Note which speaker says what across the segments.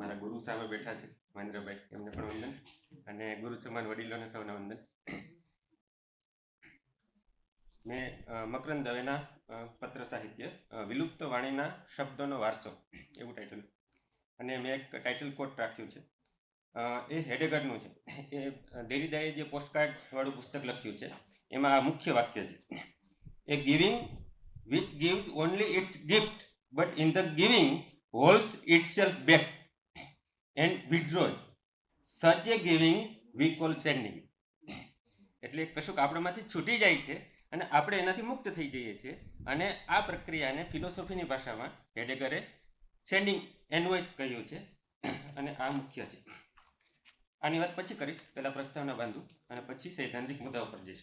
Speaker 1: મારા ગુરુ સામે બેઠા છે, મહેન્દ્રભાઈ, એમને પણ વંદન. અને ગુરુ સમાન વડીલોને સૌને વંદન. મેં મકરંદ દવેના પત્ર સાહિત્ય વિલુપ્ત વાણીના શબ્દોનો વારસો, એવું ટાઇટલ અને મેં એક ટાઇટલ કોટ રાખ્યું છે. એ હેડેગરનું છે. એ ડેરીદાએ જે પોસ્ટકાર્ડ વાળું પુસ્તક લખ્યું છે, એમાં આ મુખ્ય વાક્ય છે. A giving which give only its gift but in the giving holds itself back. And withdraws such a giving we call sending એટલે કશુંક આપણામાંથી છૂટી જાય છે અને આપણે એનાથી મુક્ત થઈ જઈએ છીએ અને આ પ્રક્રિયાને ફિલોસોફીની ભાષામાં હેડેગરે સેન્ડિંગ એનવોઇસ કહ્યું છે. અને આ મુખ્ય છે. આની વાત પછી કરીશ. પહેલાં પ્રસ્તાવના બાંધું અને પછી સૈદ્ધાંતિક મુદ્દાઓ પર જઈશ.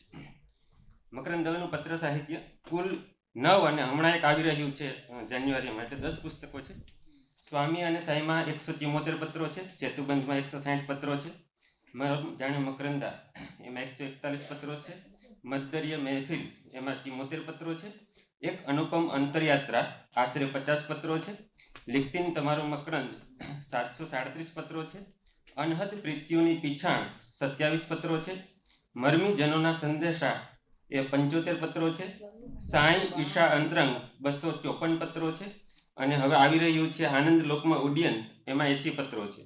Speaker 1: મકરંદ દવેનું પત્ર સાહિત્ય કુલ નવ અને હમણાં એક આવી રહ્યું છે જાન્યુઆરીમાં. એટલે દસ પુસ્તકો છે. સ્વામી અને સાઈમાં એકસો ચિમોતેર પત્રો છે, સેતુબંધમાં એકસો સાઠ પત્રો છે. જાણે મકરંદા, એમાં એકસો એકતાલીસ પત્રો છે. મદ્દરીય મહેફિલ, એમાં ચિમોતેર પત્રો છે. એક અનુપમ અંતરયાત્રા, આશરે પચાસ પત્રો છે. લિખતીન તમારો મકરંદ, સાતસો સાડત્રીસ પત્રો છે. અનહદ પ્રીત્યુની પીછાણ, સત્યાવીસ પત્રો છે. મરમીજનોના સંદેશા, એ પંચોતેર પત્રો છે. સાંઈ ઈશા અંતરંગ, બસો ચોપન પત્રો છે. અને હવે આવી રહ્યું છે આનંદ લોકમાં ઉડ્ડયન, એમાં એસી પત્રો છે.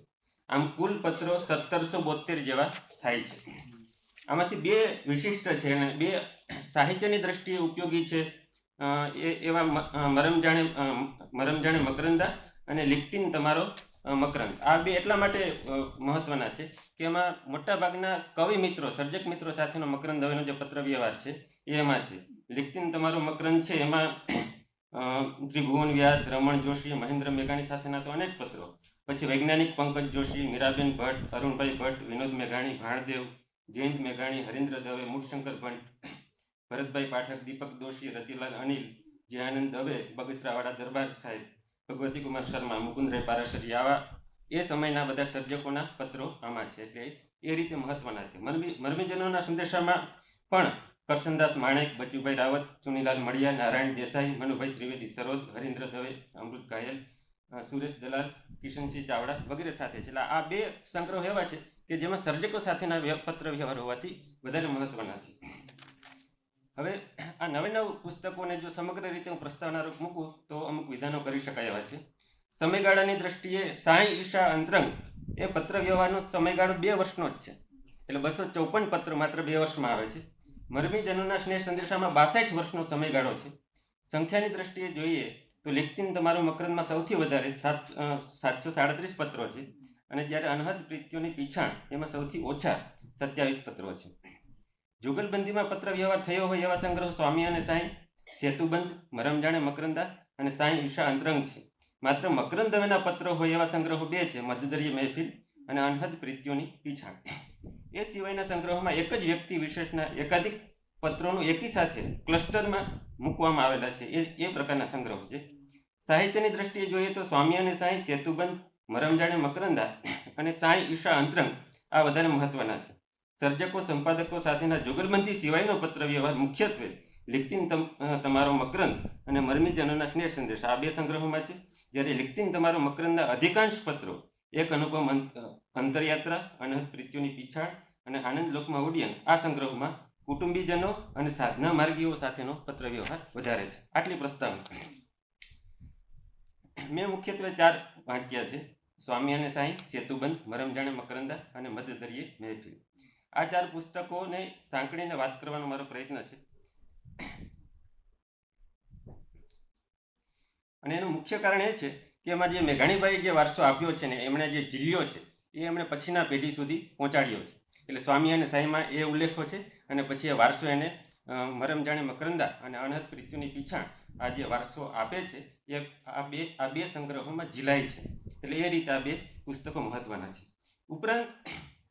Speaker 1: આમ કુલ પત્રો સત્તરસો બોતેર જેવા થાય છે. આમાંથી બે વિશિષ્ટ છે અને બે સાહિત્યની દ્રષ્ટિએ ઉપયોગી છે. એ, એવા મરમજાણે મરમજાણે મરમ જાણે મરમ જાણે મકરંદા અને લિપ્તિન તમારો મકરંદ. આ બે એટલા માટે મહત્વના છે કે એમાં મોટાભાગના કવિ મિત્રો, સર્જક મિત્રો સાથેનો મકરંદ હવેનો જે પત્ર વ્યવહાર છે એ એમાં છે. લિપ્તિન તમારો મકરંદ છે, એમાં ત્રિભુવન વ્યાસ, રમણ જોશી, મહેન્દ્ર મેઘાણી સાથેના તો અનેક પત્રો. પછી વૈજ્ઞાનિક પંકજ જોશી, મીરાબેન ભટ્ટ, અરુણભાઈ ભટ્ટ, વિનોદ મેઘાણી, ભાણદેવ, જયંત મેઘાણી, હરિન્દ્ર દવે, મૂળશંકર ભટ્ટ, ભરતભાઈ પાઠક, દીપક દોશી, રતિલાલ અનિલ જયાનંદ દવે બગસરાવાડા દરબાર સાહેબ, ભગવતી કુમાર શર્મા, મુકુંદરાય પારાશરી આવા એ સમયના બધા સર્જકોના પત્રો આમાં છે. એટલે એ રીતે મહત્વના છે. મરમી, મરમીજનોના સંદેશામાં પણ કરશનદાસ માણેક, બચુભાઈ રાવત, સુનીલાલ મળિયા નારાયણ દેસાઈ, મનુભાઈ ત્રિવેદી, સરોદ, હરીન્દ્ર દવે અમૃત ઘાયલ સુરેશ દલાલ, કિશનસિંહ ચાવડા વગેરે સાથે છે. આ બે સંગ્રહ એવા છે કે જેમાં સર્જકો સાથેના પત્ર વ્યવહાર હોવાથી વધારે મહત્વના છે. હવે આ નવે નવ પુસ્તકોને જો સમગ્ર રીતે હું પ્રસ્તાવના રૂપ મૂકું તો અમુક વિધાનો કરી શકાય એવા છે. સમયગાળાની દ્રષ્ટિએ સાંઈ ઈશા અંતરંગ એ પત્ર વ્યવહારનો સમયગાળો બે વર્ષનો જ છે. એટલે બસો ચોપન પત્ર માત્ર બે વર્ષમાં આવે છે. મરમીજનોના સ્નેહ સંદેશામાં બાસઠ વર્ષનો સમયગાળો છે. સંખ્યાની દ્રષ્ટિએ જોઈએ તો લિખતીન તમારો મકરંદમાં સૌથી વધારે સાત સાતસો સાડત્રીસ પત્રો છે અને જ્યારે અનહદ પ્રીત્યોની પીછાણ એમાં સૌથી ઓછા સત્યાવીસ પત્રો છે. જુગલબંધીમાં પત્ર વ્યવહાર થયો હોય એવા સંગ્રહ સ્વામી અને સાંઈ, સેતુબંધ મરમજાણે મકરંદા અને સાંઈ ઈશા અંતરંગ છે. માત્ર મકરંદ પત્રો હોય એવા સંગ્રહો બે છે મધદરીય મહેફિલ અને અનહદ પ્રીત્યોની પીછાણ. એ સિવાયના સંગ્રહોમાં એક જ વ્યક્તિ વિશેષના એકાધિક પત્રોનું એકી સાથે ક્લસ્ટરમાં મૂકવામાં આવેલા છે. એ એ પ્રકારના સંગ્રહો છે. સાહિત્યની દ્રષ્ટિએ જોઈએ તો સ્વામી અને સાંઈ સેતુબંધ, મરમજાણે મકરંદા અને સાંઈ ઈશા અંતરંગ આ વધારે મહત્વના છે. સર્જકો, સંપાદકો સાથેના જુગલબંધી સિવાયનો પત્ર વ્યવહાર મુખ્યત્વે લિખતીન તમ તમારો મકરંદ અને મરમીજનોના સ્નેહ સંદેશ આ બે સંગ્રહોમાં છે. જ્યારે લિખતીન તમારો મકરંદના અધિકાંશ પત્રો એક અનુપમ અંતરયાત્રા, અનહદ પ્રીતિઓની પીછાણ અને આનંદ લોકમાં ઉડ્ડયન. આ સંગ્રહમાં કુટુંબીજનો અને સાધના માર્ગીઓ સાથેનો પત્ર વ્યવહાર વધારે છે. આટલી પ્રસ્તાવના મેં મુખ્યત્વે ચાર વાંચ્યા છે. સ્વામી અને સાંઈ, સેતુબંધ, મરમજાણે મકરંદા અને મધદરીએ મહેફિલ. આ ચાર પુસ્તકોને સાંકળીને વાત કરવાનો મારો પ્રયત્ન છે. અને એનું મુખ્ય કારણ એ છે કે એમાં જે મેઘાણીભાઈ જે વારસો આપ્યો છે ને, એમણે જે જીલ્યો છે, એ એમણે પછીના પેઢી સુધી પહોંચાડ્યો છે. એટલે સ્વામી અને સાંઈમાં એ ઉલ્લેખો છે અને પછી એ વારસો એને મરમ જાણે મકરંદા અને અનહદ પ્રીત્યુની પીછાણ આ જે વારસો આપે છે, એ આ બે આ બે સંગ્રહોમાં ઝીલાય છે. એટલે એ રીતે આ બે પુસ્તકો મહત્વના છે. ઉપરાંત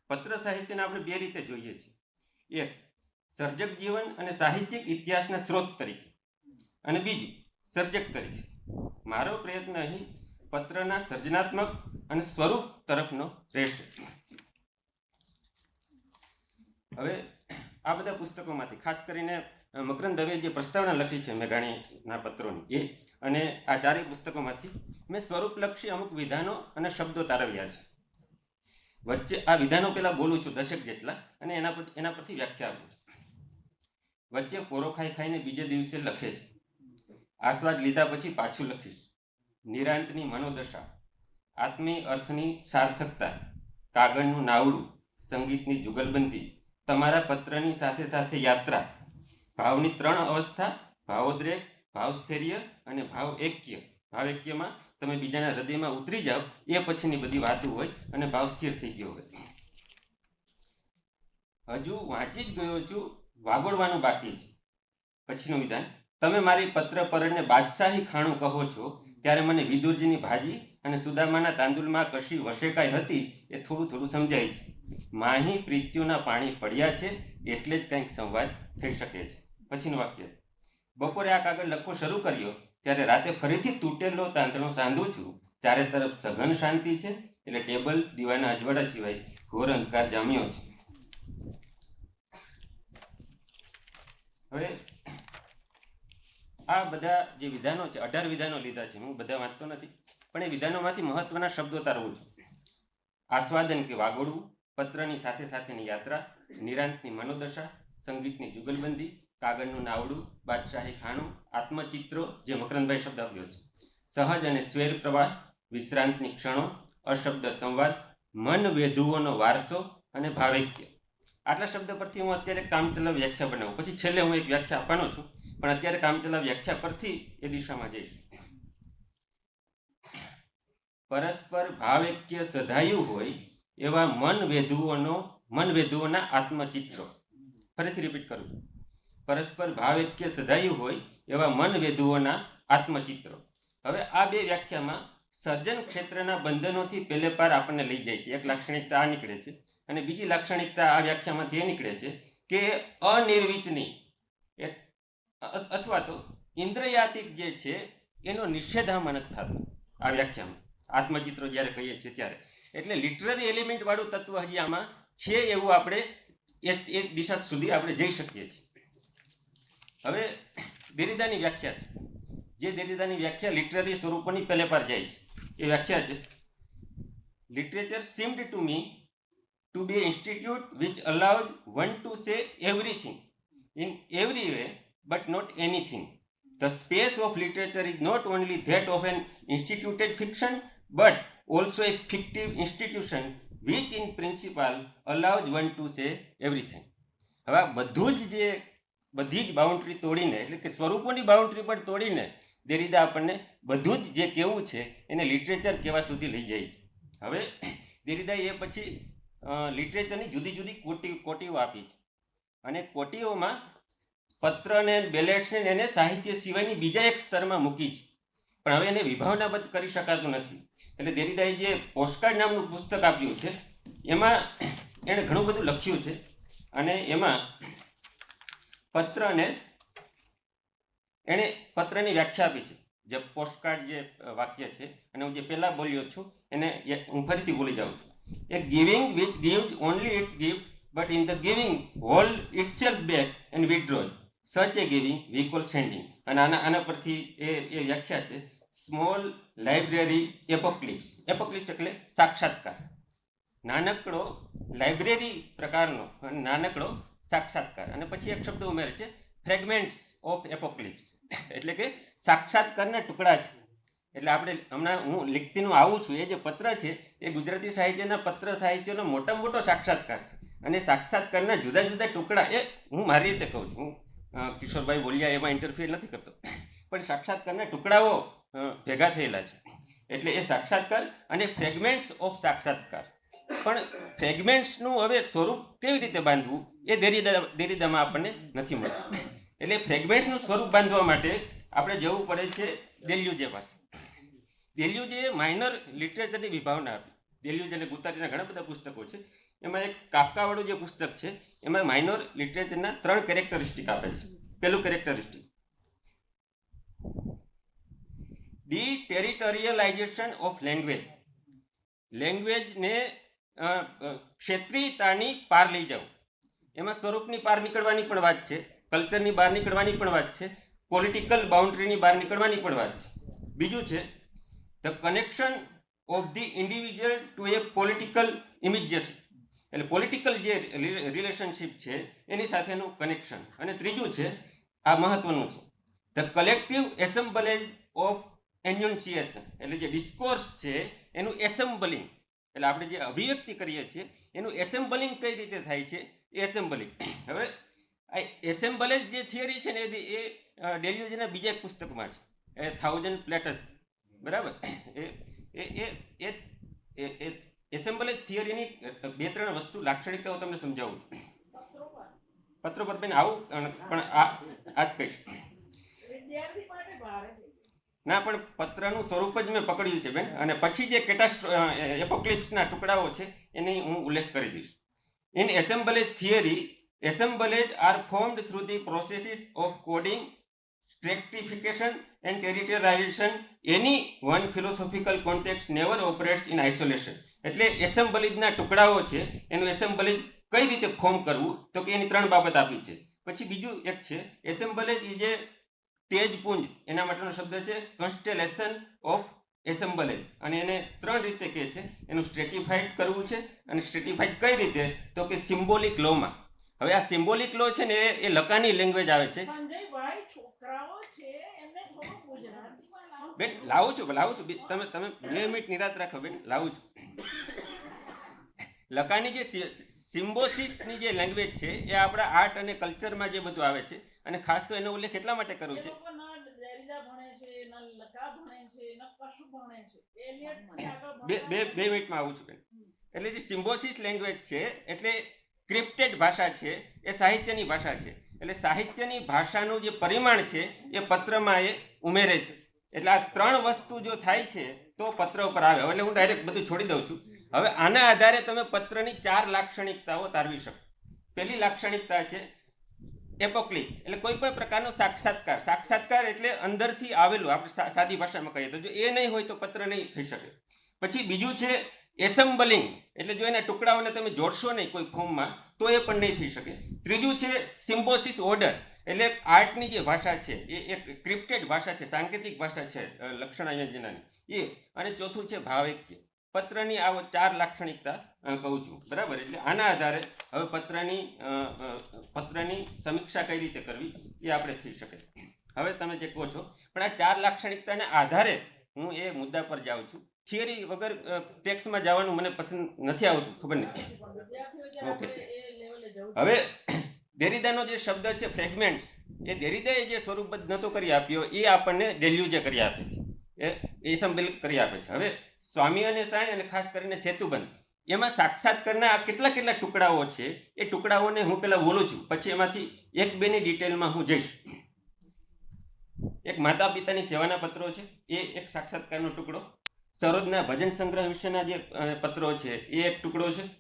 Speaker 1: પત્ર સાહિત્યને આપણે બે રીતે જોઈએ છીએ. એક, સર્જક જીવન અને સાહિત્યિક ઇતિહાસના સ્ત્રોત તરીકે. અને બીજું, સર્જક તરીકે. મારો પ્રયત્ન અહીં પત્રના સર્જનાત્મક અને સ્વરૂપ તરફનો રહેશે હવે આ બધા પુસ્તકોમાંથી ખાસ કરીને મકરંદ દવે જે પ્રસ્તાવના લખી છે મેઘાણીના પત્રોની, એ અને આ ચારેય પુસ્તકોમાંથી મેં સ્વરૂપલક્ષી અમુક વિધાનો અને શબ્દો તારવ્યા છે. વચ્ચે આ વિધાનો પહેલાં બોલું છું દશક જેટલા અને એના પર, એના પરથી વ્યાખ્યા આપું છું. વચ્ચે પોરો ખાઈ ખાઈને બીજે દિવસે લખે છે. આસ્વાદ લીધા પછી પાછું લખીશ. નિરાંતની મનોદશા, આત્મી અર્થની સાર્થકતા, કાગળનું નાવડું, સંગીતની જુગલબંધી, તમારા પત્રની સાથે સાથે યાત્રા, ભાવની ત્રણ અવસ્થા, ભાવોદ્રેક, ભાવસ્થૈર્ય અને ભાવ એક્ય ભાવ એક્યમાં તમે બીજાના હૃદયમાં ઉતરી જાઓ, એ પછીની બધી વાતો હોય અને ભાવ સ્થિર થઈ ગયો હોય. હજુ વાંચી જ ગયો છું, વાગોળવાનું બાકી છે. પછીનું વિધાન, તમે મારી પત્ર પરને બાદશાહી ખાણું કહો છો ત્યારે મને વિદુરજીની ભાજી અને સુદામાના તાંદુલમાં કશી વશેકાઈ હતી એ થોડું થોડું સમજાય છે. માહી પ્રીત્યુના પાણી પડ્યા છે એટલે જ કંઈક સંવાદ થઈ શકે છે. પછીનું વાક્ય. બપોરે આ કાગળ લખવો શરૂ કર્યો ત્યારે રાતે ફરીથી તૂટેલો તાંતણો સાંધું છું. ચારે તરફ સઘન શાંતિ છે એટલે ટેબલ, દીવાના અજવાળા સિવાય ઘોર અંધકાર જામ્યો છે. હવે આ બધા જે વિધાનો છે, અઢાર વિધાનો લીધા છે, હું બધા વાંચતો નથી, પણ એ વિધાનોમાંથી મહત્વના શબ્દો તારવું છું આસ્વાદન કે વાગોળવું, પત્રની સાથે સાથેની યાત્રા, નિરાંતની મનોદશા, સંગીતની જુગલબંધી, કાગળનું નાવડું, બાદશાહી ખાણું, આત્મચિત્રો, જે મકરંદભાઈ શબ્દ આપ્યો છે. સહજ અને સ્વેર પ્રવાહ, વિશ્રાંતની ક્ષણો, અશબ્દ સંવાદ, મન વેધુઓનો વારસો અને ભાવૈક્ય. આટલા શબ્દ પરથી હું અત્યારે કામચલાઉ વ્યાખ્યા બનાવું. પછી છેલ્લે હું એક વ્યાખ્યા આપવાનો છું. પણ અત્યારે કામચલા વ્યાખ્યા પરથી એ દિશામાં જઈશ. પરસ્પર ભાવૈક્ય સધાયું હોય એવા મન વેધુઓનો, મન વેધુઓના આત્મચિત્રો. ફરીથી રિપીટ કરું છું. પરસ્પર ભાવૈક્ય સધાયું હોય એવા મન વેધુઓના આત્મચિત્રો. હવે આ બે વ્યાખ્યામાં સર્જન ક્ષેત્રના બંધનોથી પહેલે પાર આપણને લઈ જાય છે. એક લાક્ષણિકતા આ નીકળે છે અને બીજી લાક્ષણિકતા આ વ્યાખ્યામાંથી એ નીકળે છે કે અનિર્વિચની અથવા તો ઇન્દ્રયાતિક જે છે એનો નિષેધામાં નથી થતો આ વ્યાખ્યામાં. આત્મચિત્રો જ્યારે કહીએ છીએ ત્યારે. એટલે લિટરરી એલિમેન્ટવાળું તત્વ હજી આમાં છે એવું આપણે એક એક દિશા સુધી આપણે જઈ શકીએ છીએ. હવે દેરીદાની વ્યાખ્યા છે. જે દેરીદાની વ્યાખ્યા લિટરરી સ્વરૂપોની પહેલે પર જાય છે. એ વ્યાખ્યા છે. Literature seemed to me to be institute which allows one to say everything in every way but not anything. The space of literature is not only that of an instituted fiction but also a fictive institution which in principle allows one to say everything. હવે આ બધું જ જે બધી જ boundary તોડીને એટલે કે સ્વરૂપોની બાઉન્ડ્રી પણ તોડીને જે રીતે આપણને બધું જ જે કેવું છે એને લિટરેચર કેવા સુધી લઈ જાય છે હવે દેરીદાએ એ પછી લિટરેચરની જુદી જુદી કોટી કોટીઓ આપી છે અને કોટીઓમાં પત્રને બેલેટ્સને એને સાહિત્ય સિવાયની બીજા એક સ્તરમાં મૂકી છે. પણ હવે એને વિભાવનાબદ્ધ કરી શકાતું નથી. એટલે દેરીદાએ જે પોસ્ટકાર્ડ નામનું પુસ્તક આપ્યું છે, એમાં એણે ઘણું બધું લખ્યું છે અને એમાં પત્રને, એણે પત્રની વ્યાખ્યા આપી છે. જે પોસ્ટકાર્ડ જે વાક્ય છે, અને હું જે પહેલાં બોલ્યો છું, એને હું ફરીથી બોલી જાઉં છું. A giving which which only its gift but in the giving hall itself back and withdraws such a giving call sending. અને આના આના પરથી એ એ વ્યાખ્યા છે. સ્મોલ લાઇબ્રેરી એપોક્લિપ્સ એપોક્લિપ્સ એટલે સાક્ષાત્કાર. નાનકડો લાઇબ્રેરી પ્રકારનો અને નાનકડો સાક્ષાત્કાર. અને પછી એક શબ્દ ઉમેરે છે ફ્રેગમેન્ટ્સ ઓફ એપોક્લિપ્સ એટલે કે સાક્ષાત્કારના ટુકડા છે. એટલે આપણે હમણાં હું લિખતીનું આવું છું. એ જે પત્ર છે, એ ગુજરાતી સાહિત્યના પત્ર સાહિત્યનો મોટામાં મોટો સાક્ષાત્કાર છે. અને સાક્ષાત્કારના જુદા જુદા ટુકડા એ હું મારી રીતે કહું છું. હું કિશોરભાઈ બોલ્યા, એમાં ઇન્ટરફિયર નથી કરતો. પણ સાક્ષાત્કારના ટુકડાઓ ભેગા થયેલા છે. એટલે એ સાક્ષાત્કાર અને ફ્રેગમેન્ટ્સ ઓફ સાક્ષાત્કાર. પણ ફ્રેગમેન્ટ્સનું હવે સ્વરૂપ કેવી રીતે બાંધવું, એ દેરીદા, દેરીદામાં આપણને નથી મળતું. એટલે ફ્રેગમેન્ટ્સનું સ્વરૂપ બાંધવા માટે આપણે જવું પડે છે દેલ્યુજે પાસે. દેલ્યુજે માઇનર લિટરેચરની વિભાવના આપી. દેલ્યુજ અને ગુતારીના ઘણા બધા પુસ્તકો છે. એમાં એક કાફકાવાળું જે પુસ્તક છે, એમાં માઇનોર લિટરેચરના ત્રણ કેરેક્ટરિસ્ટિક આપે છે. પહેલું characteristic deterritorialization of language લેંગ્વેજને ક્ષેત્રીયતાની પાર લઈ જાઓ. એમાં સ્વરૂપની પાર નીકળવાની પણ વાત છે કલ્ચરની બહાર નીકળવાની પણ વાત છે પોલિટિકલ બાઉન્ડ્રીની બહાર નીકળવાની પણ વાત છે. બીજું છે the connection of the individual to a political immediacy એટલે પોલિટિકલ જે રિલેશનશિપ છે, એની સાથેનું કનેક્શન અને ત્રીજું છે, આ મહત્વનું છે. The collective assemblage of enunciation એટલે જે ડિસ્કોર્સ છે, એનું એસેમ્બલિંગ એટલે આપણે જે અભિવ્યક્તિ કરીએ છીએ, એનું એસેમ્બલિંગ કઈ રીતે થાય છે? એસેમ્બલિંગ હવે, આ એસેમ્બલેજ જે થિયરી છે ને, એ ડેલ્યુઝના બીજા એક પુસ્તકમાં છે. એ થાઉઝન્ડ પ્લેટસ બરાબર? એ એ એ એ એસેમ્બલેજ થિયરીની બે, ત્રણ વસ્તુ લાક્ષણિકતાઓ તમને સમજાવું છું. પત્રો પર બેન આવું પણ આ આ જ કહીશ. ના, પણ પત્રનું સ્વરૂપ જ મેં પકડ્યું છે બેન. અને પછી જે કેટાસ્ટ્રો એપોક્લિપ્સના ટુકડાઓ છે, એની હું ઉલ્લેખ કરી દઈશ. In assemblage theory assemblage are formed through the processes of coding stratification and territorialization any one philosophical context never operates in isolation. એટલે એસેમ્બલીજના ટુકડાઓ છે, એનું એસેમ્બલીજ કઈ રીતે ફોર્મ કરવું? તો કે એની ત્રણ બાબત આપી છે. પછી બીજું એક છે, એસેમ્બલેજ એ જે તેજપુંજ એના માટેનો શબ્દ છે કન્સ્ટેલેશન ઓફ એસેમ્બલેજ અને એને ત્રણ રીતે કહે છે, એનું સ્ટ્રેટિફાઈડ કરવું છે. અને સ્ટ્રેટિફાઈડ કઈ રીતે? તો કે સિમ્બોલિક લોમાં હવે આ સિમ્બોલિક લો છે ને, એ એ લકાની લેંગ્વેજ આવે છે. બેન લાવું છું લાવું છું. બે- તમે તમે બે મિનિટ નિરાત રાખો બેન લાવું છું. લકાની જે સિમ્બોસિસની જે લેંગ્વેજ છે એ આપણા આર્ટ અને કલ્ચરમાં જે બધું આવે છે અને ખાસ તો એનો ઉલ્લેખ એટલા માટે કરું છે. બે બે બે મિનિટમાં આવું છું બેન. એટલે જે સિમ્બોસિસ લેંગ્વેજ છે એટલે ક્રિપ્ટેડ ભાષા છે એ સાહિત્યની ભાષા છે. એટલે સાહિત્યની ભાષાનું જે પરિમાણ છે, એ પત્રમાં એ ઉમેરે છે. એટલે આ ત્રણ વસ્તુ જો થાય છે, તો પત્ર ઉપર આવે. એટલે હું ડાયરેક્ટ બધું છોડી દઉં છું. હવે આના આધારે તમે પત્રની ચાર લાક્ષણિકતાઓ તારવી શકો. પહેલી લાક્ષણિકતા છે, એપોક્લિપ્સ. એટલે કોઈ પણ પ્રકારનો સાક્ષાત્કાર. સાક્ષાત્કાર એટલે અંદરથી આવેલું, આપણે સાદી ભાષામાં કહીએ તો. જો એ નહીં હોય તો પત્ર નહીં થઈ શકે. પછી બીજું છે એસેમ્બલિંગ. એટલે જો એના ટુકડાઓને તમે જોડશો નહીં કોઈ ફોર્મમાં તો એ પણ નહીં થઈ શકે. ત્રીજું છે સિમ્બોસિસ ઓર્ડર એટલે આર્ટની જે ભાષા છે એ એક ક્રિપ્ટેડ ભાષા છે સાંકેતિક ભાષા છે લક્ષણાયોજનાની. લક્ષણા એ અને ચોથું છે ભાવૈક્ય. પત્રની આ ચાર લાક્ષણિકતા કહું છું. બરાબર? એટલે આના આધારે હવે પત્રની પત્રની સમીક્ષા કઈ રીતે કરવી એ આપણે થઈ શકે. હવે તમે જે કહો છો પણ આ ચાર લાક્ષણિકતાને આધારે હું એ મુદ્દા પર જાઉં છું. થિયરી વગર ટેક્સમાં જવાનું મને પસંદ નથી આવતું ખબર નહીં. ઓકે. હવે દેરીદાનો જે શબ્દ છે ફ્રેગમેન્ટ એ દેરીદાએ જે સ્વરૂપ નહોતો કરી આપ્યો, એ આપણને ડેલ્યુજે કરી આપે છે. એ એ સંબિલ કરી આપે છે. હવે સ્વામી અને સાંઈ અને ખાસ કરીને સેતુબંધ, એમાં સાક્ષાત્કારના કેટલા કેટલા ટુકડાઓ છે, એ ટુકડાઓને હું પહેલાં બોલું છું, પછી એમાંથી એક બેની ડિટેલમાં હું જઈશ. એક માતા પિતાની સેવાના પત્રો છે, એ એક સાક્ષાત્કારનો ટુકડો. સરોજના ભજન સંગ્રહ વિશેના જે પત્રો છે, એ એક ટુકડો છે.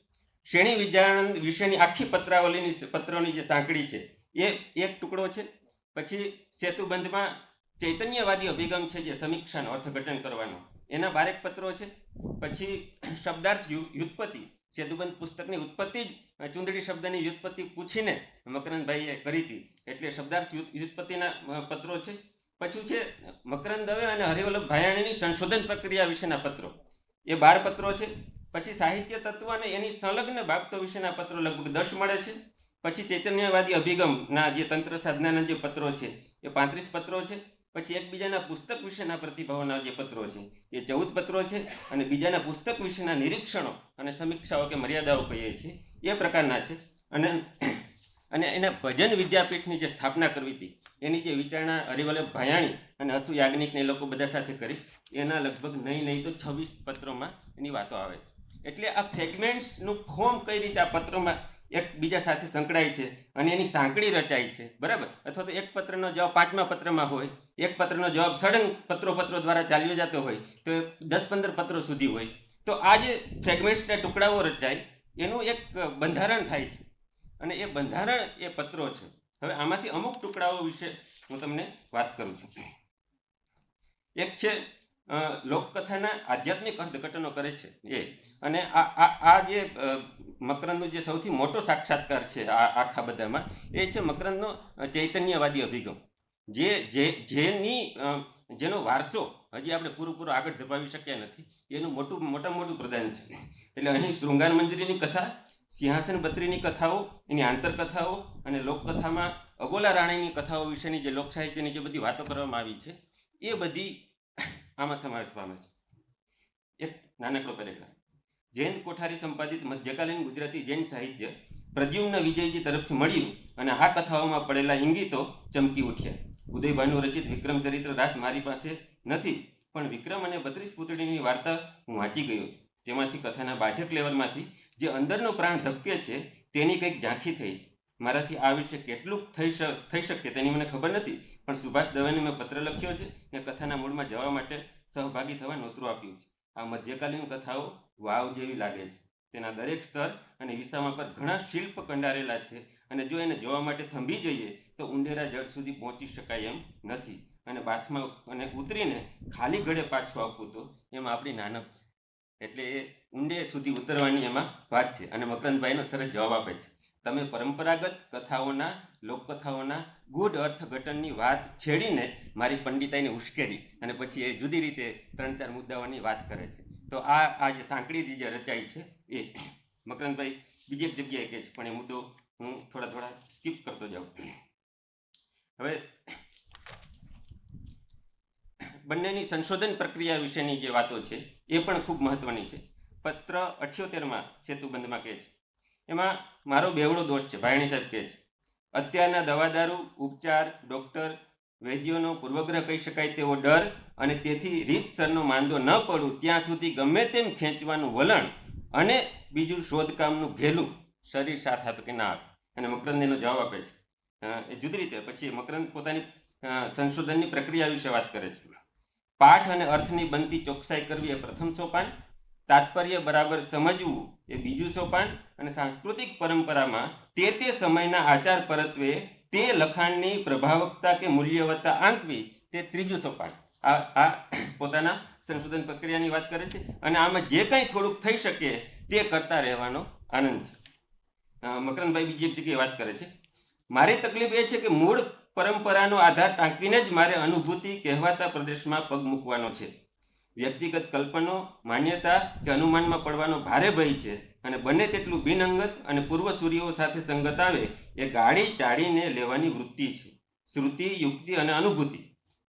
Speaker 1: શ્રેણી વિદ્યાનંદ વિશેની આખી પત્રાવલીની પત્રોની જે સાંકળી છે, એ એક ટુકડો છે. પછી સેતુબંધમાં ચૈતન્યવાદી અભિગમ છે જે સમીક્ષાનો અર્થઘટન કરવાનો. એના બારેક પત્રો છે. પછી શબ્દાર્થ વ્યુત્પત્તિ. સેતુબંધ પુસ્તકની ઉત્પત્તિ જ ચૂંદડી શબ્દની વ્યુત્પત્તિ પૂછીને મકરંદભાઈએ કરી હતી. એટલે શબ્દાર્થ વ્યુત- વ્યુત્પત્તિના પત્રો છે. પછી છે, મકરંદ દવે અને હરિવલ્લભ ભાયાણીની સંશોધન પ્રક્રિયા વિશેના પત્રો. એ બાર પત્રો છે. પછી સાહિત્ય તત્વ અને એની સંલગ્ન બાબતો વિશેના પત્રો લગભગ દસ મળે છે. પછી ચૈતન્યવાદી અભિગમના જે તંત્ર સાધનાના જે પત્રો છે, એ પાંત્રીસ પત્રો છે. પછી એકબીજાના પુસ્તક વિશેના પ્રતિભાવોના જે પત્રો છે, એ ચૌદ પત્રો છે. અને બીજાના પુસ્તક વિશેના નિરીક્ષણો અને સમીક્ષાઓ કે મર્યાદાઓ કહીએ છીએ, એ પ્રકારના છે. અને અને એના ભજન વિદ્યાપીઠની જે સ્થાપના કરવી હતી, એની જે વિચારણા હરિવલ્લભ ભાયાણી અને હસુ યાજ્ઞિકને એ લોકો બધા સાથે કરી, એના લગભગ નહીં નહીં તો છવ્વીસ પત્રોમાં એની વાતો આવે છે. એટલે આ ફ્રેગમેન્ટ્સનું ફોર્મ કઈ રીતે આ પત્રોમાં એકબીજા સાથે સંકળાય છે અને એની સાંકળી રચાય છે, બરાબર? અથવા તો એક પત્રનો જવાબ પાંચમા પત્રમાં હોય, એક પત્રનો જવાબ સળંગ પત્રો પત્રો દ્વારા ચાલ્યો જતો હોય, તો દસ પંદર પત્રો સુધી હોય. તો આ જે ફ્રેગમેન્ટ્સના ટુકડાઓ રચાય, એનું એક બંધારણ થાય છે. અને એ બંધારણ એ પત્રો છે. હવે આમાંથી અમુક ટુકડાઓ વિશે હું તમને વાત કરું છું. એક છે લોકકથાના આધ્યાત્મિક અર્થઘટનો કરે છે. એ. અને આ આ જે મકરંદનો જે સૌથી મોટો સાક્ષાત્કાર છે આ, આખા બધામાં, એ છે મકરંદનો ચૈતન્યવાદી અભિગમ. જે જે, જેની જેનો વારસો હજી આપણે પૂરેપૂરો આગળ ધપાવી શક્યા નથી. એનું મોટું, મોટા મોટું પ્રદાન છે. એટલે અહીં શૃંગાર મંજરીની કથા, સિંહાસન બત્રીની કથાઓ, એની આંતરકથાઓ અને લોકકથામાં અગોલા રાણીની કથાઓ વિશેની જે લોકસાહિત્યની જે બધી વાતો કરવામાં આવી છે, એ બધી આમાં સમાવેશ પામે છે. એક નાનકડો પેરેગ્રાફ જયંત કોઠારી સંપાદિત મધ્યકાલીન ગુજરાતી જૈન સાહિત્ય પ્રદ્યુમ્ન વિજયજી તરફથી મળ્યું અને આ કથાઓમાં પડેલા ઇંગિતો ચમકી ઉઠ્યા. ઉદયભાનુ રચિત વિક્રમ ચરિત્ર મારી પાસે નથી, પણ વિક્રમ અને બત્રીસ પુતળીની વાર્તા હું વાંચી ગયો છું. તેમાંથી કથાના બાહ્યક લેવલમાંથી જે અંદરનો પ્રાણ ધબકે છે તેની કંઈક ઝાંખી થઈ છે. મારાથી આ વિશે કેટલું થઈ થઈ શકે તેની મને ખબર નથી, પણ સુભાષ દવેને મેં પત્ર લખ્યો છે ને કથાના મૂળમાં જવા માટે સહભાગી થવા નોતરું આપ્યું છે. આ મધ્યકાલીન કથાઓ વાવ જેવી લાગે છે. તેના દરેક સ્તર અને વિસામા પર ઘણા શિલ્પ કંડારેલા છે અને જો એને જોવા માટે થંભી જઈએ, તો ઉંડેરા જળ સુધી પહોંચી શકાય એમ નથી. અને બાથમાં અને ઉતરીને ખાલી ઘડે પાછું આપવું તો એમાં આપણી નાનક છે. એટલે એ ઊંડે સુધી ઉતરવાની એમાં વાત છે અને મકરંદભાઈનો સરસ જવાબ આપે છે. તમે પરંપરાગત કથાઓના, લોકકથાઓના ગુડ અર્થઘટનની વાત છેડીને મારી પંડિતાઈને ઉશ્કેરી અને પછી એ જુદી રીતે ત્રણ ચાર મુદ્દાઓની વાત કરે છે. તો આ આ જે સાંકડી જે રચાઈ છે એ મકરંદભાઈ બીજી એક જગ્યાએ કહે છે, પણ એ મુદ્દો હું થોડા થોડા સ્કીપ કરતો જાઉં. હવે બંનેની સંશોધન પ્રક્રિયા વિશેની જે વાતો છે એ પણ ખૂબ મહત્વની છે. પત્ર અઠ્યોતેરમાં સેતુબંધમાં કહે છે એમાં મારો બેવડો દોષ છે, ભાયણી સાહેબ કહે છે. અત્યારના દવાદારૂ, ઉપચાર, ડૉક્ટર, વૈદ્યોનો પૂર્વગ્રહ કહી શકાય તેવો ડર અને તેથી રીતસરનો માંદો ન પડું ત્યાં સુધી ગમે તેમ ખેંચવાનું વલણ અને બીજું શોધકામનું ઘેલું શરીર સાથ આપે કે ના આપે. અને મકરંદ એનો જવાબ આપે છે. એ જુદી રીતે, પછી મકરંદ પોતાની સંશોધનની પ્રક્રિયા વિશે વાત કરે છે. પાઠ અને અર્થની બનતી ચોકસાઈ કરવી એ પ્રથમ સોપાન. તાત્પર્ય બરાબર સમજવું એ બીજું સોપાન અને સાંસ્કૃતિક પરંપરામાં તે તે સમયના આચાર પરત્વે તે લખાણની પ્રભાવકતા કે મૂલ્યવત્તા આંકવી તે ત્રીજું સોપાન આ આ પોતાના સંશોધન પ્રક્રિયાની વાત કરે છે અને આમાં જે કંઈ થોડુંક થઈ શકે તે કરતા રહેવાનો આનંદ છે. મકરંદભાઈ બીજી એક જગ્યાએ વાત કરે છે. મારી તકલીફ એ છે કે મૂળ પરંપરાનો આધાર ટાંકીને જ મારે અનુભૂતિ કહેવાતા પ્રદેશમાં પગ મૂકવાનો છે. વ્યક્તિગત કલ્પનો, માન્યતા કે અનુમાનમાં પડવાનો ભારે ભય છે. અને બને તેટલું બિનઅંગત અને પૂર્વસૂરીઓ સાથે સંગત આવે, એ ગાળી ચાળીને લેવાની વૃત્તિ છે. શ્રુતિ, યુક્તિ અને અનુભૂતિ.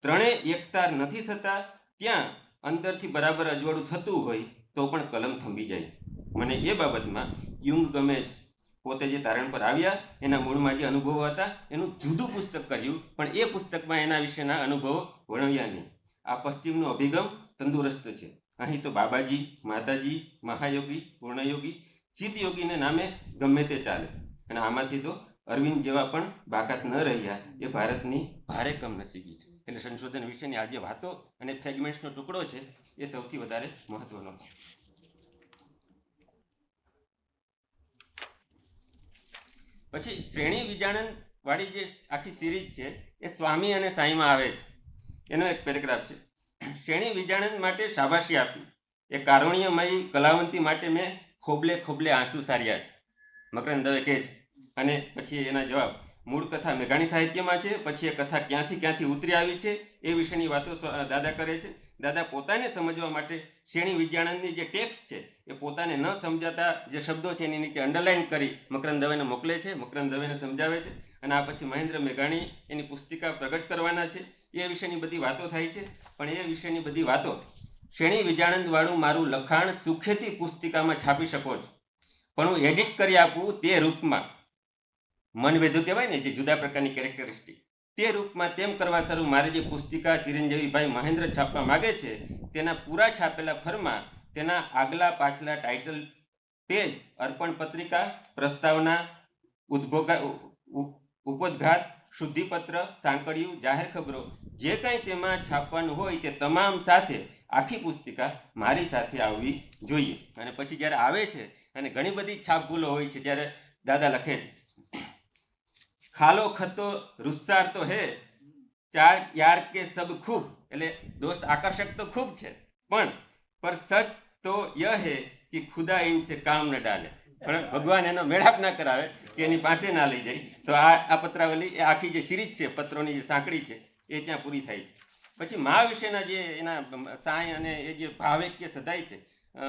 Speaker 1: ત્રણેય એકતાર નથી થતા, ત્યાં અંદરથી બરાબર અજવાળું થતું હોય, તો પણ કલમ થંભી જાય. મને એ બાબતમાં યુંગ ગમે છે. પોતે જે તારણ પર આવ્યા, એના મૂળમાં જે અનુભવો હતા, એનું જુદું પુસ્તક કર્યું, પણ એ પુસ્તકમાં એના વિશેના અનુભવો વર્ણવ્યા નહીં. આ પશ્ચિમનો અભિગમ તંદુરસ્ત છે. અહીં તો બાબાજી, માતાજી, મહાયોગી, પૂર્ણયોગી સિદ્ધયોગીને નામે ગમે તે ચાલે. અને આમાંથી તો અરવિંદ જેવા પણ બાકાત ન રહ્યા, એ ભારતની ભારે કમનસીબી છે. એટલે સંશોધન વિશેની આ જે વાતો અને ફ્રેગમેન્ટ્સનો ટુકડો છે, એ સૌથી વધારે મહત્વનો છે. પછી શ્રેણી વિજાણન વાળી જે આખી સિરીઝ છે, એ સ્વામી અને સાંઈમાં આવે છે. એનો એક પેરેગ્રાફ છે. શ્રેણી વિજાણન માટે શાબાશી આપી એ કારુણ્યમય કલાવંતી માટે મેં ખોબલે ખોબલે આંસુ સાર્યા છે. મકરંદ દવે કહે છે. અને પછી એના જવાબ, મૂળ કથા મેઘાણી સાહિત્યમાં છે, પછી એ કથા ક્યાંથી ક્યાંથી ઉતરી આવી છે, એ વિશેની વાતો દાદા કરે છે. દાદા પોતાને સમજવા માટે શ્રેણી વિજ્ઞાનની જે ટેક્સ્ટ છે, એ પોતાને ન સમજાતા જે શબ્દો છે, એની નીચે અંડરલાઇન કરી મકરંદ દવેને મોકલે છે. મકરંદ દવેને સમજાવે છે. અને આ પછી મહેન્દ્ર મેઘાણી એની પુસ્તિકા પ્રગટ કરવાના છે. એ વિશેની બધી વાતો થાય છે. પણ એ વિશેની બધી વાતો શ્રેણી વિજાણંદવાળું મારું લખાણ સુખેથી પુસ્તિકામાં છાપી શકો છો. પણ હું એડિટ કરી આપું તે રૂપમાં. મનવેધું કહેવાય ને જે જુદા પ્રકારની કેરેક્ટરિસ્ટિક તે રૂપમાં તેમ કરવા સારું મારે જે પુસ્તિકા ચિરંજીવીભાઈ મહેન્દ્ર છાપવા માગે છે, તેના પૂરા છાપેલા ફરમાં તેના આગલા પાછલા ટાઇટલ પેજ અર્પણ પત્રિકા, પ્રસ્તાવના, ઉદ્ભોગા ઉપોદ્ઘાત શુદ્ધિપત્ર, સાંકળ્યું, જાહેર ખબરો, જે કંઈ તેમાં છાપવાનું હોય તે તમામ સાથે આખી પુસ્તિકા મારી સાથે આવવી જોઈએ. અને પછી જ્યારે આવે છે અને ઘણી બધી છાપ ભૂલો હોય છે ત્યારે દાદા લખે છે, ખાલો ખતો રુસ્સાર તો હે, ચાર યાર કે સબ ખૂબ. એટલે દોસ્ત આકર્ષક તો ખૂબ છે, પણ પર સચ તો ય હે કે ખુદા ઇનસે કામ ન ડાલે. પણ ભગવાન એનો મેળાપ ના કરાવે. કે એની પાસે ના લઈ જાય. તો આ આ પત્રાવલી એ આખી જે સિરીજ છે, પત્રોની જે સાંકળી છે, એ ત્યાં પૂરી થાય છે. પછી મા વિશેના જે એના સાંઈ અને એ જે ભાવેક્ય સદાય છે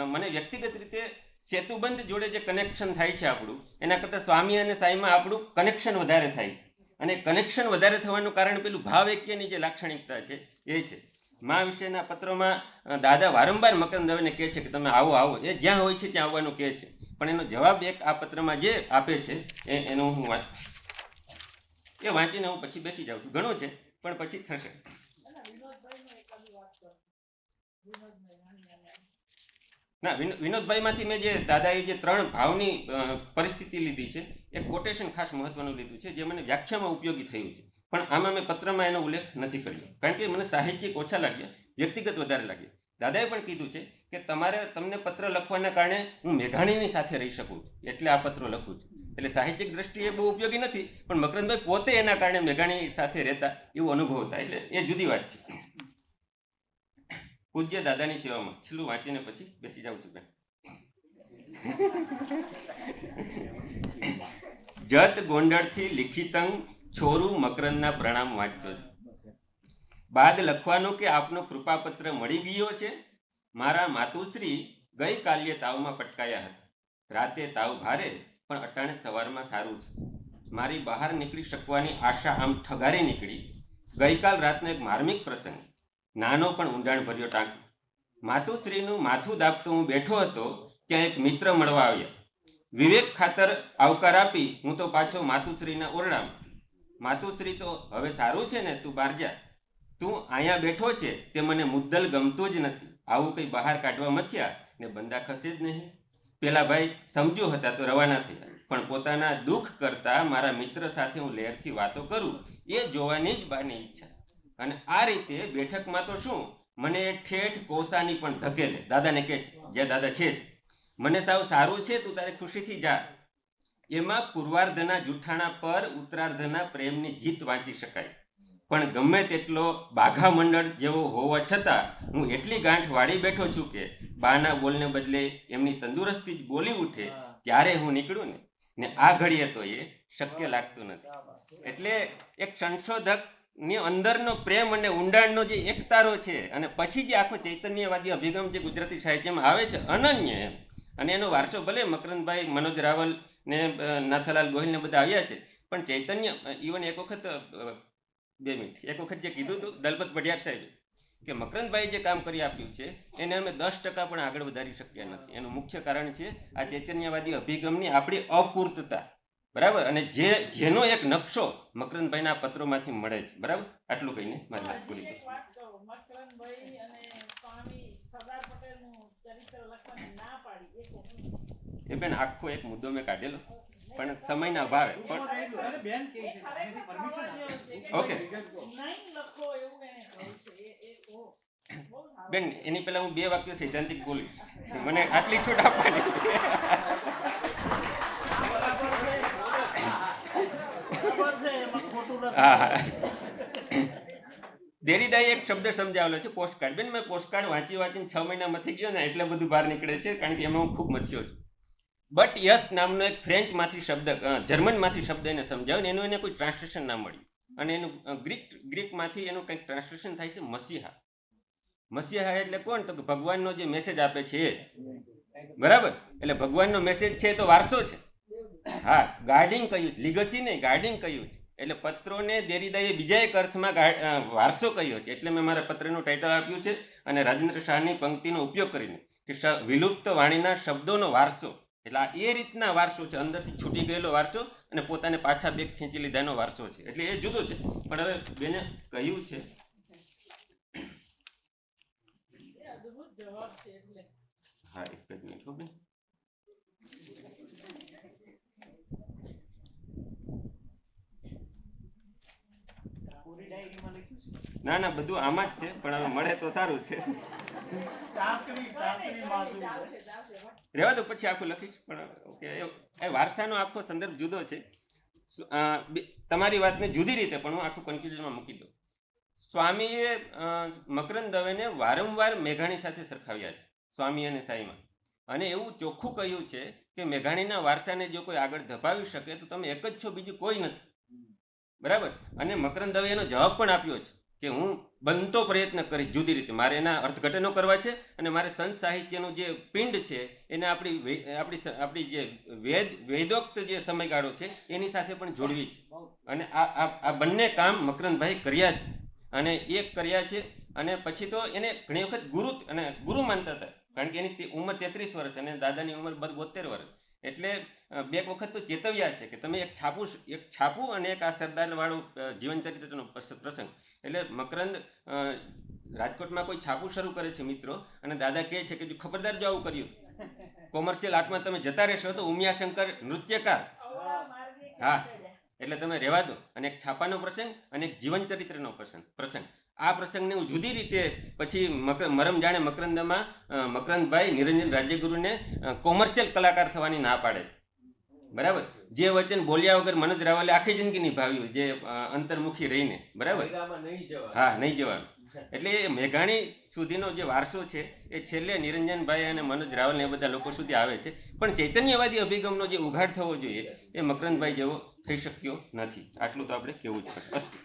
Speaker 1: મને વ્યક્તિગત રીતે સેતુબંધ જોડે જે કનેક્શન થાય છે આપણું, એના કરતાં સ્વામી અને સાંઈમાં આપણું કનેક્શન વધારે થાય છે. અને કનેક્શન વધારે થવાનું કારણ પેલું ભાવેક્યની જે લાક્ષણિકતા છે, એ છે. મા વિશેના પત્રોમાં દાદા વારંવાર મકરંદ દવેને કહે છે કે તમે આવો આવો. એ જ્યાં હોય છે ત્યાં આવવાનું કહે છે. પણ એનો જવાબ એક આ પત્રમાં જે આપે છે, એ એનું હું વાંચ એ વાંચીને હું પછી બેસી જાઉં છું. ઘણો છે, પણ પછી થશે. ના, વિનો- વિનોદભાઈમાંથી મેં જે દાદાએ જે ત્રણ ભાવની પરિસ્થિતિ લીધી છે, એ કોટેશન ખાસ મહત્વનું લીધું છે, જે મને વ્યાખ્યામાં ઉપયોગી થયું છે. પણ આમાં મેં પત્રમાં એનો ઉલ્લેખ નથી કર્યો. કારણ કે મને સાહિત્યિક ઓછા લાગ્યા, વ્યક્તિગત વધારે લાગ્યા. દાદાએ પણ કીધું છે કે તમારે તમને પત્ર લખવાના કારણે હું મેઘાણીની સાથે રહી શકું છું. એટલે આ પત્રો લખું છું. એટલે સાહિત્યિક દ્રષ્ટિએ બહુ ઉપયોગી નથી, પણ મકરંદભાઈ પોતે એના કારણે મેઘાણી સાથે રહેતા એવું થાય એટલે એ જુદી વાત છે. પૂજ્ય દાદાની સેવામાં છેલ્લું વાંચીને પછી બેસી જાઉં છું બેન. જત ગોંડળથી લિખિતંગ છોરું મકરંદના પ્રણામ વાંચજો. બાદ લખવાનું કે આપનો કૃપાપત્ર મળી ગયો છે? મારા માતુશ્રી ગઈકાલે તાવમાં પટકાયા હતા. રાતે તાવ ભારે, પણ અટાણે સવારમાં સારું છે મારી બહાર નીકળી શકવાની આશા આમ ઠગારી નીકળી. ગઈકાલ રાતનો એક માર્મિક પ્રસંગ. નાનો પણ ઊંડાણ ભર્યો ટાંક. માતુશ્રીનું માથું દાબતો હું બેઠો હતો, ત્યાં એક મિત્ર મળવા આવ્યા. વિવેક ખાતર આવકાર આપી હું તો પાછો માતુશ્રીના ઓરડામાં. માતુશ્રી તો, હવે સારું છે ને, તું બહાર જા. તું અહીંયા બેઠો છે તે મને મુદ્દલ ગમતું જ નથી. આવું કંઈ બહાર કાઢવા મથ્યા ને બંદા ખસે જ નહીં. પેલા ભાઈ સમજો હતા તો રવાના થયા. પણ પોતાના દુઃખ કરતા મારા મિત્ર સાથે હું લહેરથી વાતો કરું, એ જોવાની જ બાની ઈચ્છા. અને આ રીતે બેઠકમાં તો શું? મને ઠેઠ કોસાની પણ ધકેલે. દાદાને કહે છે જે દાદા છે જ. મને સાવ સારું છે, તું તારે ખુશીથી જા. એમાં પૂર્વાર્ધના જૂઠાણા પર ઉત્તરાર્ધના પ્રેમની જીત વાંચી શકાય. પણ ગમે તેટલો બાઘા મંડળ જેવો હોવા છતાં હું એટલી ગાંઠ વાળી બેઠો છું કે બાના બોલને બદલે એમની તંદુરસ્તી જ બોલી ઉઠે ત્યારે હું નીકળું ને. ને આ ઘડીએ તો એ શક્ય લાગતું નથી. એટલે એક સંશોધકની અંદરનો પ્રેમ અને ઊંડાણનો જે એકતારો છે અને પછી જે આખો ચૈતન્યવાદી અભિગમ જે ગુજરાતી સાહિત્યમાં આવે છે અનન્ય એમ. અને એનો વારસો ભલે મકરંદભાઈ મનોજ રાવલ ને નાથાલાલ ગોહિલ ને બધા આવ્યા છે પણ ચૈતન્ય ઇવન એક વખત બે મિનિટ. એક વખત જે કીધું હતું દલપત પઢિયાર સાહેબે કે મકરંદભાઈ જે કામ કરી આપ્યું છે એને અમે દસ ટકા પણ આગળ વધારી શક્યા નથી. એનું મુખ્ય કારણ છે આ ચૈતન્યવાદી અભિગમની આપણી અપૂર્તતા. બરાબર? અને જે જેનો એક નકશો મકરંદભાઈના પત્રોમાંથી મળે છે. બરાબર? આટલું કહીને મારી વાત પૂરી કરું.
Speaker 2: એ
Speaker 1: બેન આખો એક મુદ્દો મેં કાઢેલો. પણ સમયના અભાવે પણ ઓકે. બેન એની પહેલા હું બે વાક્ય સૈદ્ધાંતિક બોલીશ. મને આટલી છૂટ આપવાની હા હા. દેરીદાએ એક શબ્દ સમજાવેલો છે પોસ્ટકાર્ડ. બેન મેં પોસ્ટકાર્ડ વાંચી વાંચીને છ મહિનામાંથી ગયો ને એટલે બધું બહાર નીકળે છે કારણ કે એમાં હું ખૂબ મથ્યો છું. બટ યસ નામનો એક ફ્રેન્ચમાંથી શબ્દ જર્મનમાંથી શબ્દ એને સમજાવ્યો એનું એને કોઈ ટ્રાન્સલેશન ના મળ્યું. અને એનું ગ્રીક ગ્રીકમાંથી એનું કંઈક ટ્રાન્સલેશન થાય છે મસીહા. મસીહા એટલે કોણ? તો કે ભગવાનનો જે મેસેજ આપે છે બરાબર? એટલે ભગવાનનો મેસેજ છે તો વારસો છે. હા ગાર્ડિંગ કહ્યું છે. લીગસી નહીં ગાર્ડિંગ કહ્યું છે. એટલે પત્રોને દેરીદાએ બીજા એક અર્થમાં વારસો કહ્યો છે. એટલે મેં મારા પત્રનું ટાઇટલ આપ્યું છે અને રાજેન્દ્ર શાહની પંક્તિનો ઉપયોગ કરીને કે વિલુપ્ત વાણીના શબ્દોનો વારસો. એટલે આ એ રીતના વારસો છે. અંદરથી છૂટી ગયેલો વારસો અને પોતાને પાછા બેગ ખેંચી લીધાનો વારસો છે. એટલે એ જુદો છે. પણ હવે બેને કહ્યું છે. હા એક જ મિનિટ હો બેન. ના ના બધું આમાં જ છે. પણ હવે મળે તો સારું છે. રહેવા દો, પછી આખું લખીશ. પણ એ- વારસાનો આખો સંદર્ભ જુદો છે. તમારી વાતને જુદી રીતે પણ હું આખું કન્ફ્યુઝનમાં મૂકી દઉં. સ્વામીએ મકરંદ દવેને વારંવાર મેઘાણી સાથે સરખાવ્યા છે, સ્વામી અને સાઈમાં. અને એવું ચોખ્ખું કહ્યું છે કે મેઘાણીના વારસાને જો કોઈ આગળ ધપાવી શકે, તો તમે એક જ છો, બીજું કોઈ નથી. બરાબર? અને મકરંદ દવે એનો જવાબ પણ આપ્યો છે કે હું બનતો પ્રયત્ન કરીશ જુદી રીતે. મારે એના અર્થઘટનો કરવા છે અને મારે સંત સાહિત્યનું જે પિંડ છે, એને આપણી આપણી આપણી જે વેદ, વેદોક્ત જે સમયગાળો છે, એની સાથે પણ જોડવી છે. અને આ આ બંને કામ મકરંદભાઈ કર્યા છે. અને એ કર્યા છે અને પછી તો એને ઘણી વખત ગુરુ અને ગુરુ માનતા હતા. કારણ કે એની ઉંમર તેત્રીસ વર્ષ અને દાદાની ઉંમર બોતેર વર્ષ. એટલે બે વખત તો ચેતવ્યા છે કે તમે એક છાપું એક છાપું અને એક આ સરદારવાળું જીવનચરિત્રનો જીવન ચરિત્રનો પ્રસંગ. એટલે મકરંદ રાજકોટમાં કોઈ છાપું શરૂ કરે છે મિત્રો, અને દાદા કહે છે કે જો ખબરદાર જો આવું કર્યું, કોમર્શિયલ આર્ટમાં તમે જતા રહેશો તો ઉમિયાશંકર નૃત્યકાર. હા. એટલે તમે રહેવા દો. અને એક છાપાનો પ્રસંગ અને એક જીવન ચરિત્રનો પ્રસંગ પ્રસંગ. આ પ્રસંગને હું જુદી રીતે પછી મકર મરમ જાણે મકરંદમાં મકરંદભાઈ નિરંજન રાજ્યગુરુને કોમર્શિયલ કલાકાર થવાની ના પાડે. બરાબર? જે વચન બોલ્યા વગર મનોજ રાવલે આખી જિંદગી નિભાવ્યું જે અંતર્મુખી રહીને. બરાબર. હા નહીં જવાનું. એટલે એ મેઘાણી સુધીનો જે વારસો છે એ છેલ્લે નિરંજનભાઈ અને મનોજ રાવલ એ બધા લોકો સુધી આવે છે. પણ ચૈતન્યવાદી અભિગમનો જે ઉઘાડ થવો જોઈએ એ મકરંદભાઈ જેવો થઈ શક્યો નથી. આટલું તો આપણે કહેવું જ પડે. અસ્તુ.